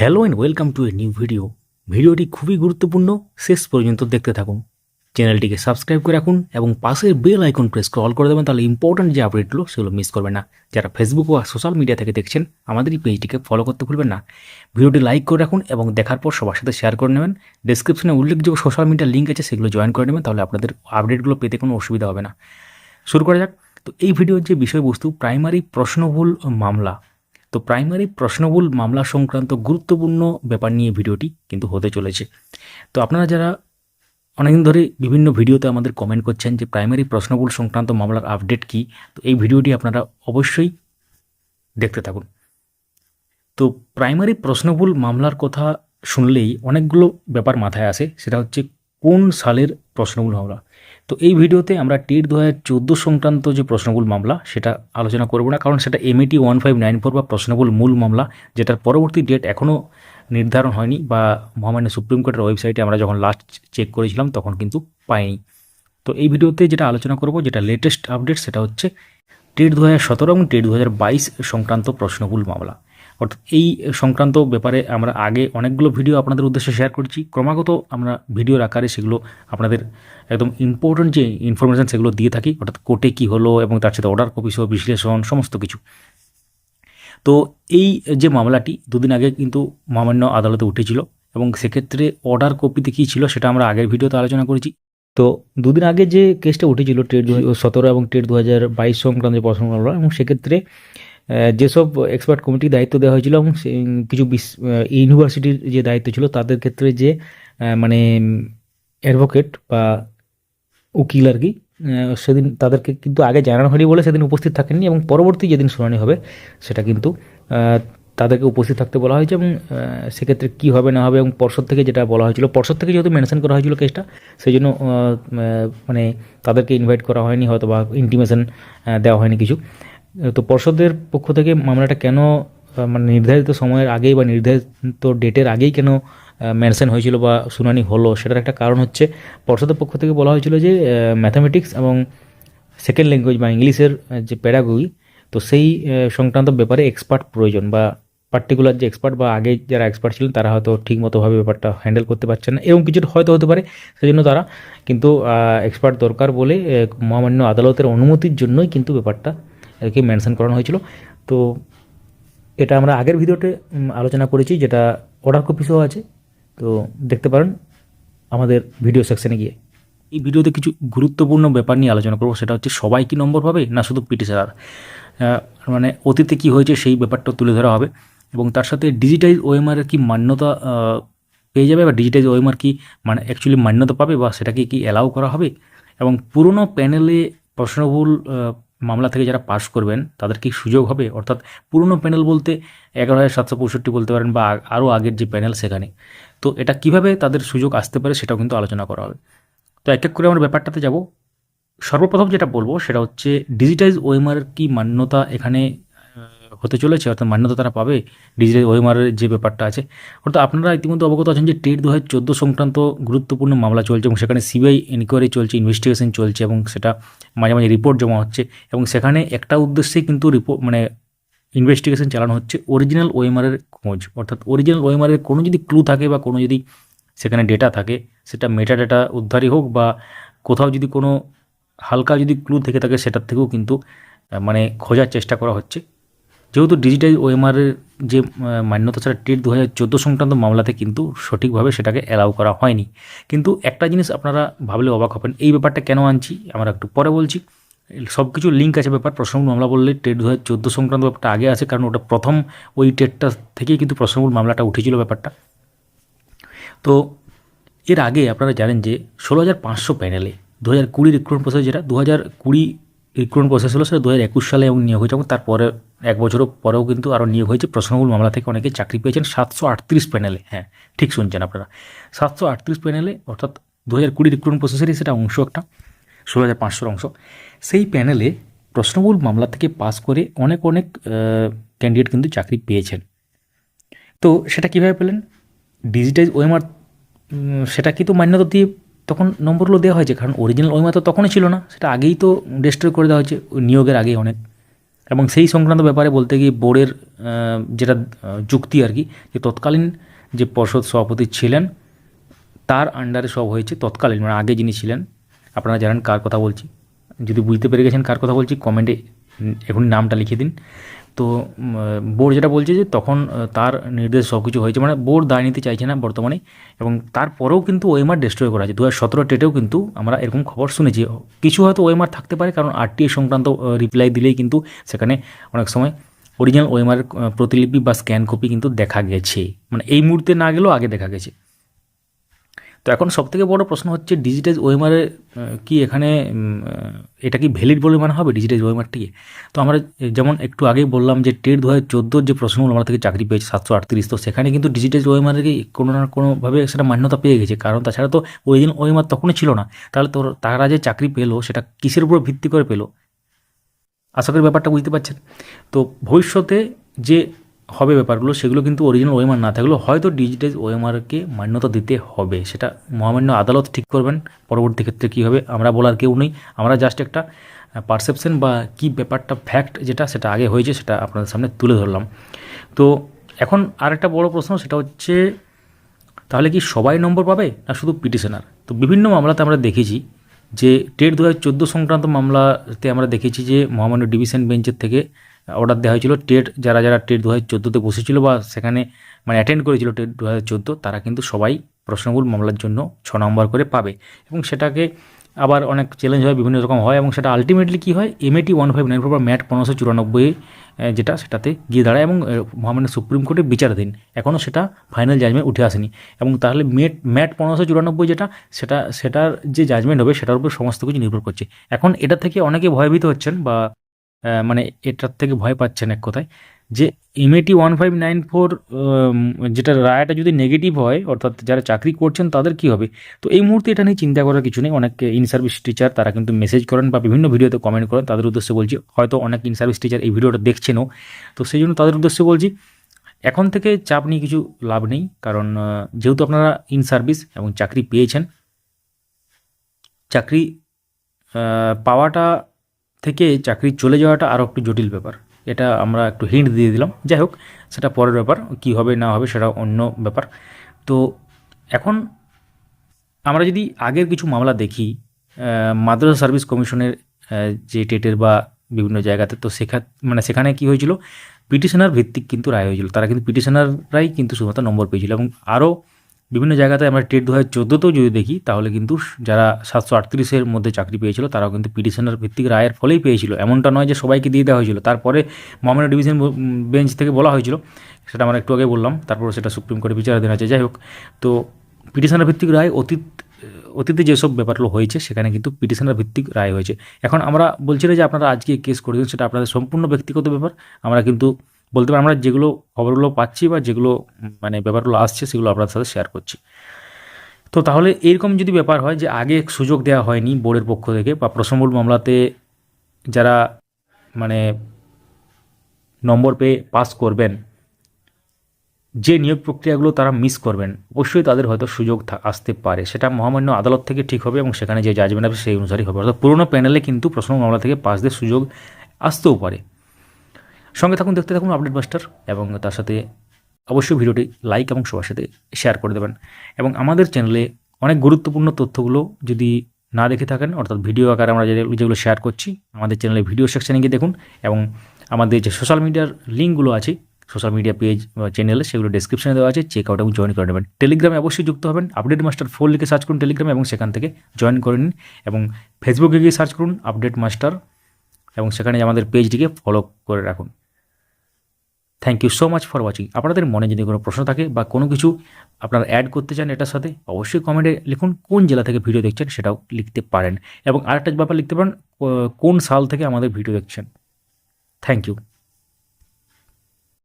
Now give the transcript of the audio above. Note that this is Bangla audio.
Hello and welcome to a new video ভিডিওটি খুবই গুরুত্বপূর্ণ। শেষ পর্যন্ত দেখতে থাকুন। চ্যানেলটিকে সাবস্ক্রাইব করে রাখুন এবং পাশের বেল আইকন প্রেস করে অল করে দেবেন, তাহলে ইম্পর্ট্যান্ট যে আপডেটগুলো সেগুলো মিস করবেন না। যারা ফেসবুক বা সোশ্যাল মিডিয়া থেকে দেখছেন, আমাদের এই পেজটিকে ফলো করতে ভুলবেন না। ভিডিওটি লাইক করে রাখুন এবং দেখার পর সবার সাথে শেয়ার করে নেবেন। ডিসক্রিপশনে উল্লেখযোগ্য সোশ্যাল মিডিয়ার লিঙ্ক আছে, সেগুলো জয়েন করে নেবেন, তাহলে আপনাদের আপডেটগুলো পেতে কোনো অসুবিধা হবে না। শুরু করা যাক। তো এই ভিডিওর যে বিষয়বস্তু প্রাইমারি প্রশ্নভুল মামলা। তো প্রাইমারি প্রশ্নবুল মামলা সংক্রান্ত গুরুত্বপূর্ণ ব্যাপার নিয়ে ভিডিওটি কিন্তু হতে চলেছে। তো আপনারা যারা অনেকদিন ধরে বিভিন্ন ভিডিওতে আমাদের কমেন্ট করছেন যে প্রাইমারি প্রশ্নবুল সংক্রান্ত মামলার আপডেট কি, তো এই ভিডিওটি আপনারা অবশ্যই দেখতে থাকুন। তো প্রাইমারি প্রশ্নবুল মামলার কথা শুনলেই অনেকগুলো ব্যাপার মাথায় আসে, সেটা হচ্ছে কোন সালের প্রশ্নবুল মামলা? তো এই ভিডিওতে আমরা টেট দু হাজার চোদ্দ সংক্রান্ত যে প্রশ্নভুল মামলা, সেটা আলোচনা করব না, কারণ সেটা M A T one five nine four বা প্রশ্নভুল মূল মামলা, যেটার পরবর্তী ডেট এখনও নির্ধারণ হয়নি বা মহামান্য সুপ্রিম কোর্টের ওয়েবসাইটে আমরা যখন লাস্ট চেক করেছিলাম, তখন কিন্তু পাইনি। তো এই ভিডিওতে যেটা আলোচনা করব, যেটা লেটেস্ট আপডেট সেটা হচ্ছে টেট দু হাজার সতেরো এবং টেট দু হাজার বাইশ সংক্রান্ত প্রশ্নভুল মামলা। অর্থাৎ এই সংক্রান্ত ব্যাপারে আমরা আগে অনেকগুলো ভিডিও আপনাদের উদ্দেশ্যে শেয়ার করছি। ক্রমাগত আমরা ভিডিওর আকারে সেগুলো আপনাদের একদম ইম্পর্টেন্ট যে ইনফরমেশান সেগুলো দিয়ে থাকি, অর্থাৎ কোর্টে কী হলো এবং তার সাথে অর্ডার কপি সহ বিশ্লেষণ, সমস্ত কিছু। তো এই যে মামলাটি দুদিন আগে কিন্তু মহামান্য আদালতে উঠেছিল এবং সেক্ষেত্রে অর্ডার কপিতে কী ছিল সেটা আমরা আগের ভিডিওতে আলোচনা করেছি। তো দুদিন আগে যে কেসটা উঠেছিল, ট্রেড দু সতেরো এবং ট্রেড দু হাজার বাইশ সংক্রান্ত যে প্রশ্ন এবং সেক্ষেত্রে যেসব এক্সপার্ট কমিটির দায়িত্ব দেওয়া হয়েছিল এবং কিছু ইউনিভার্সিটির যে দায়িত্ব ছিল, তাদের ক্ষেত্রে যে মানে অ্যাডভোকেট বা উকিল আর কি সেদিন তাদেরকে কিন্তু আগে জানানো হয়নি বলে সেদিন উপস্থিত থাকেননি এবং পরবর্তী যেদিন শুনানি হবে, সেটা কিন্তু তাদেরকে উপস্থিত থাকতে বলা হয়েছে এবং সেক্ষেত্রে কী হবে না হবে এবং পর্ষদ থেকে যেটা বলা হয়েছিল, পর্ষদ থেকে যেহেতু মেনশন করা হয়েছিল কেসটা সেই জন্য মানে তাদেরকে ইনভাইট করা হয়নি হয়তো বা ইন্টিমেশন দেওয়া হয়নি কিছু। তো পর্ষদের পক্ষ থেকে মামলাটা কেন মানে নির্ধারিত সময়ের আগেই বা নির্ধারিত ডেটের আগেই কেন মেনশন হয়েছিল বা শুনানি হলো সেটার একটা কারণ হচ্ছে পর্ষদের পক্ষ থেকে বলা হয়েছিল যে ম্যাথামেটিক্স এবং সেকেন্ড ল্যাঙ্গুয়েজ বা ইংলিশের যে প্যারাগি তো সেই সংক্রান্ত ব্যাপারে এক্সপার্ট প্রয়োজন বা পার্টিকুলার যে এক্সপার্ট বা আগে যারা এক্সপার্ট ছিলেন তারা হয়তো ঠিকমতোভাবে ব্যাপারটা হ্যান্ডেল করতে পারছেন না। এরকম কিছুটা হয়তো হতে পারে, সেজন্য তারা কিন্তু এক্সপার্ট দরকার বলে মহামান্য আদালতের অনুমতির জন্যই কিন্তু ব্যাপারটা কি মেনশন করানো হয়েছিল। তো এটা আমরা আগের ভিডিওতে আলোচনা করেছি, যেটা অর্ডার কপি সহ আছে। তো দেখতে পারেন আমাদের ভিডিও সেকশনে গিয়ে। এই ভিডিওতে কিছু গুরুত্বপূর্ণ ব্যাপার নিয়ে আলোচনা করব, সেটা হচ্ছে সবাই কি নম্বর পাবে, না শুধু পিটিশনার? মানে অতীতে কি হয়েছে সেই ব্যাপারটা তুলে ধরা হবে। এবং তার সাথে ডিজিটাইজ ওএমআর কি মান্যতা পেয়ে যাবে, বা ডিজিটাইজ ওএমআর কি মানে অ্যাকচুয়ালি মান্যতা পাবে, বা সেটাকে কি অ্যালাউ করা হবে? এবং পুরনো প্যানেলে প্রশ্নভুল মামলা থেকে যারা পাশ করবেন, তাদের কি সুযোগ হবে? অর্থাৎ পুরনো প্যানেল বলতে এগারো হাজার সাতশো পঁয়ষট্টি বলতে পারেন বা আরও আগের যে প্যানেল সেখানে। তো এটা কীভাবে তাদের সুযোগ আসতে পারে সেটাও কিন্তু আলোচনা করা হবে। তো এক এক করে আমার ব্যাপারটাতে যাব। সর্বপ্রথম যেটা বলব সেটা হচ্ছে ডিজিটাইজ ওএমআর কি মান্যতা এখানে হতে চলেছে, অর্থাৎ মান্যতা তারা পাবে ডিজিটাল ওএমআরের যে ব্যাপারটা আছে। অর্থাৎ আপনারা ইতিমধ্যে অবগত আছেন যে টেট দু হাজার চোদ্দ সংক্রান্ত গুরুত্বপূর্ণ মামলা চলছে এবং সেখানে সিবিআই এনকোয়ারি চলছে ইনভেস্টিগেশন চলছে এবং সেটা মাঝে মাঝে রিপোর্ট জমা হচ্ছে এবং সেখানে একটা উদ্দেশ্যেই কিন্তু রিপোর্ট মানে ইনভেস্টিগেশন চালানো হচ্ছে অরিজিনাল ওএমআরের খোঁজ। অর্থাৎ অরিজিনাল ওএমআরের কোনো যদি ক্লু থাকে বা কোনো যদি সেখানে ডেটা থাকে, সেটা মেটা ডেটা উদ্ধারই হোক বা কোথাও যদি কোনো হালকা যদি ক্লু থেকে থাকে, সেটার থেকেও কিন্তু মানে খোঁজার চেষ্টা করা হচ্ছে। যেহেতু ডিজিটাল ওএমআরের যে মান্যতা ছাড়া টেট দু হাজার চোদ্দ সংক্রান্ত মামলাতে কিন্তু সঠিকভাবে সেটাকে অ্যালাউ করা হয়নি। কিন্তু একটা জিনিস আপনারা ভাবলে অবাক হবেন, এই ব্যাপারটা কেন আনছি? আমরা একটু পরে বলছি। সব কিছু লিঙ্ক আছে ব্যাপার, প্রশ্নমূল মামলা বললে টেট দু হাজার চোদ্দ সংক্রান্ত ব্যাপারটা আগে আছে, কারণ ওটা প্রথম ওই টেটটা থেকেই কিন্তু প্রশ্নমূল মামলাটা উঠেছিল ব্যাপারটা। তো এর আগে আপনারা জানেন যে ষোলো হাজার পাঁচশো প্যানেলে দু হাজার কুড়ি রিক্রুটমেন্ট প্রসেস যেটা দু হাজার কুড়ি রিক্রুটমেন্ট প্রসেস হলো সেটা দু হাজার একুশ সালে এবং নিয়োগ হয়েছে এবং তারপরে এক বছরও পরেও কিন্তু আরও নিয়োগ হয়েছে। প্রশ্নমূল মামলা থেকে অনেকে চাকরি পেয়েছেন সাতশো আটত্রিশ প্যানেলে। হ্যাঁ ঠিক শুনছেন আপনারা। সাতশো আটত্রিশ প্যানেলে, অর্থাৎ দু হাজার কুড়ি রিক্রুটমেন্ট প্রসেসেরই সেটা অংশ একটা, ষোলো হাজার পাঁচশোর অংশ। সেই প্যানেলে প্রশ্নমূল মামলা থেকে পাস করে অনেক অনেক ক্যান্ডিডেট কিন্তু চাকরি পেয়েছেন। তো সেটা কীভাবে পেলেন? ডিজিটাইজ ওএমআর সেটা কিন্তু মান্যতা দিয়ে তখন নম্বরগুলো দেওয়া হয়েছে? কারণ অরিজিনাল ওয়েমার তো তখনই ছিল না, সেটা আগেই তো ডিস্ট্রয় করে দেওয়া হয়েছে। নিয়োগের আগেই অনেক। এবং সেই সংক্রান্ত ব্যাপারে বলতে গিয়ে বোর্ডের যেটা যুক্তি আর কি, যে তৎকালীন যে পর্ষদ সভাপতি ছিলেন, তার আন্ডারে সব হয়েছে তৎকালীন মানে আগে যিনি ছিলেন, আপনারা জানেন কার কথা বলছি। যদি বুঝতে পেরে গেছেন কার কথা বলছি কমেন্টে এখন নামটা লিখে দিন। তো বোর্ড যেটা বলছে যে তখন তার নির্দেশ সব কিছু হয়েছে। মানে বোর্ড দায় নিতে চাইছে না বর্তমানে। এবং তারপরেও কিন্তু ওএমআর ডিস্ট্রয় করা আছে। দু হাজার সতেরো টেটেও কিন্তু আমরা এরকম খবর শুনেছি। কিছু হয়তো ওএমআর থাকতে পারে, কারণ আরটিএ সংক্রান্ত রিপ্লাই দিলেই কিন্তু সেখানে অনেক সময় অরিজিনাল ওএমআর প্রতিলিপি বা স্ক্যান কপি কিন্তু দেখা গেছে। মানে এই মুহূর্তে না গেলেও আগে দেখা গেছে। তো এখন সবথেকে বড় প্রশ্ন হচ্ছে ডিজিটাইজ ওয়েমারে কি এখানে এটা কি ভ্যালিড বলে মনে হবে ডিজিটাইজ ওয়েমারটিকে? তো আমরা যেমন একটু আগেই বললাম যে টেট দু হাজার যে প্রশ্নগুলো আমরা থেকে চাকরি পেয়েছে সাতশো আটত্রিশ, তো সেখানে কিন্তু ডিজিটাইজ ওয়েমারে কি কোনো না কোনোভাবে সেটা মান্যতা পেয়ে গেছে। কারণ তাছাড়া তো অরিজিনাল ওয়েমার তখনই ছিল না। তাহলে তোর, তারা যে চাকরি পেল সেটা কিসের উপর ভিত্তি করে পেল? আশা করি ব্যাপারটা বুঝতে পারছেন। তো ভবিষ্যতে যে হবে ব্যাপারগুলো, সেগুলো কিন্তু অরিজিনাল ওএমআর না থাকলেও হয়তো ডিজিটাইজ ওএমআরকে মান্যতা দিতে হবে। সেটা মহামান্য আদালত ঠিক করবেন, পরবর্তী ক্ষেত্রে কী হবে আমরা বলার কেউ নেই। আমরা জাস্ট একটা পারসেপশন বা কি ব্যাপারটা ফ্যাক্ট যেটা, সেটা আগে হয়েছে, সেটা আপনাদের সামনে তুলে ধরলাম। তো এখন আরেকটা বড় প্রশ্ন, সেটা হচ্ছে, তাহলে কি সবাই নম্বর পাবে না শুধু পিটিশনার তো বিভিন্ন মামলাতে আমরা দেখেছি যে টেট দু হাজার চোদ্দ সংক্রান্ত মামলাতে আমরা দেখেছি যে মহামান্য ডিভিশন বেঞ্চের থেকে অর্ডার দেওয়া হয়েছিল টেট, যারা যারা টেট দু হাজার চোদ্দোতে বসেছিল বা সেখানে মানে অ্যাটেন্ড করেছিল টেট দু হাজার চোদ্দ, তারা কিন্তু সবাই প্রশ্নগুল মামলার জন্য ছ নম্বর করে পাবে। এবং সেটাকে আবার অনেক চ্যালেঞ্জ হয়, বিভিন্ন রকম হয় এবং সেটা আলটিমেটলি কী হয়? M A T one five nine four MAT পনেরোশো চুরানব্বই যেটা সেটাতে গিয়ে দাঁড়ায় এবং মহামান্য সুপ্রিম কোর্টে বিচারাধীন। এখনও সেটা ফাইনাল জাজমেন্ট উঠে আসেনি। এবং তাহলে মেট ম্যাট পনেরোশো চুরানব্বই যেটা, সেটা, সেটার যে জাজমেন্ট হবে, সেটার উপর সমস্ত কিছু নির্ভর করছে। এখন এটা থেকে অনেকে ভয়ভীত হচ্ছেন বা মানে এটার থেকে ভয় পাচ্ছেন এক কথায়, যে M A T one five nine four যেটা রায়টা যদি নেগেটিভ হয়, অর্থাৎ যারা চাকরি করছেন তাদের কি হবে? তো এই মুহূর্তে এটা নিয়ে চিন্তা করার কিছু নেই। অনেক ইন সার্ভিস টিচার তারা কিন্তু মেসেজ করেন বা বিভিন্ন ভিডিওতে কমেন্ট করেন। তাদের উদ্দেশ্যে বলছি, হয়তো অনেক ইন সার্ভিস টিচার এই ভিডিওটা দেখছেনও। তো সেই জন্য তাদের উদ্দেশ্যে বলছি, এখন থেকে চাপ নিয়ে কিছু লাভ নেই। কারণ যেহেতু আপনারা ইন সার্ভিস এবং চাকরি পেয়েছেন, চাকরি পাওয়াটা থেকে চাকরি চলে যাওয়াটা আরও একটু জটিল ব্যাপার। এটা আমরা একটু হিন্ট দিয়ে দিলাম। যাই হোক, সেটা পরের ব্যাপার, কী হবে না হবে সেটা অন্য ব্যাপার। তো এখন আমরা যদি আগের কিছু মামলা দেখি মাদ্রাসা সার্ভিস কমিশনের যে টেটের বা বিভিন্ন জায়গাতে, তো সেখা মানে সেখানে কি হয়েছিল? পিটিশনার ভিত্তিক কিন্তু রায় হয়েছিল। তারা কিন্তু পিটিশনাররাই কিন্তু শুধুমাত্র নম্বর পেয়েছিল এবং আরও বিভিন্ন জায়গাতে আমরা টেট দু হাজার চোদ্দোতেও যদি দেখি, তাহলে কিন্তু যারা সাতশো আটত্রিশের মধ্যে চাকরি পেয়েছিল, তারাও কিন্তু পিটিশনের ভিত্তিক রায়ের ফলেই পেয়েছিল। এমনটা নয় যে সবাইকে দিয়ে দেওয়া হয়েছিল। তারপরে মহামান্য ডিভিশন বেঞ্চ থেকে বলা হয়েছিল, সেটা আমরা একটু আগে বললাম, তারপর সেটা সুপ্রিম কোর্টে বিচারাধীন আছে। যাই হোক, তো পিটিশনের ভিত্তিক রায় অতীত, অতীতে যেসব ব্যাপারগুলো হয়েছে, সেখানে কিন্তু পিটিশনের ভিত্তিক রায় হয়েছে। এখন আমরা বলছি না যে আপনারা আজকে কেস করে দিন সেটা আপনাদের সম্পূর্ণ ব্যক্তিগত ব্যাপার। আমরা কিন্তু বলতে পারি আমরা যেগুলো খবরগুলো পাচ্ছি বা যেগুলো মানে ব্যাপারগুলো আসছে সেগুলো আপনাদের সাথে শেয়ার করছি। তো তাহলে এরকম যদি ব্যাপার হয় যে আগে সুযোগ দেওয়া হয়নি বোর্ডের পক্ষ থেকে বা প্রশ্নমূল মামলাতে যারা মানে নম্বর পেয়ে পাস করবেন, যে নিয়োগ প্রক্রিয়াগুলো তারা মিস করবেন, অবশ্যই তাদের হয়তো সুযোগ আসতে পারে। সেটা মহামান্য আদালত থেকে ঠিক হবে এবং সেখানে যে জাজমেন্ট হবে সেই অনুসারেই হবে। অর্থাৎ পুরোনো প্যানেলে কিন্তু প্রশ্ন মামলা থেকে পাসদের সুযোগ আসতেও পারে। সঙ্গে থাকুন, দেখতে থাকুন আপডেট মাস্টার এবং তার সাথে অবশ্যই ভিডিওটি লাইক এবং সবার সাথে শেয়ার করে দেবেন। এবং আমাদের চ্যানেলে অনেক গুরুত্বপূর্ণ তথ্যগুলো যদি না দেখে থাকেন, অর্থাৎ ভিডিও আকারে আমরা যেগুলো শেয়ার করছি, আমাদের চ্যানেলে ভিডিও সেকশানে গিয়ে দেখুন এবং আমাদের যে সোশ্যাল মিডিয়ার লিঙ্কগুলো আছে সোশ্যাল মিডিয়া পেজ বা চ্যানেলে সেগুলো ডিসক্রিপশনে দেওয়া আছে চেক আউট এবং জয়েন করে নেবেন। টেলিগ্রামে অবশ্যই যুক্ত হবেন আপডেট মাস্টার ফোর লিখে সার্চ করুন টেলিগ্রামে এবং সেখান থেকে জয়েন করে নিন এবং ফেসবুকে গিয়ে সার্চ করুন আপডেট মাস্টার এবং সেখানে আমাদের পেজটিকে ফলো করে রাখুন। Thank you so much for watching আপনাদের মনে যদি কোনো প্রশ্ন থাকে বা কোনো কিছু আপনারা অ্যাড করতে চান এটার সাথে, অবশ্যই কমেন্টে লিখুন কোন জেলা থেকে ভিডিও দেখছেন সেটাও লিখতে পারেন। এবং আরেকটা ব্যাপার লিখতে পারেন কোন সাল থেকে আমাদের ভিডিও দেখছেন। Thank you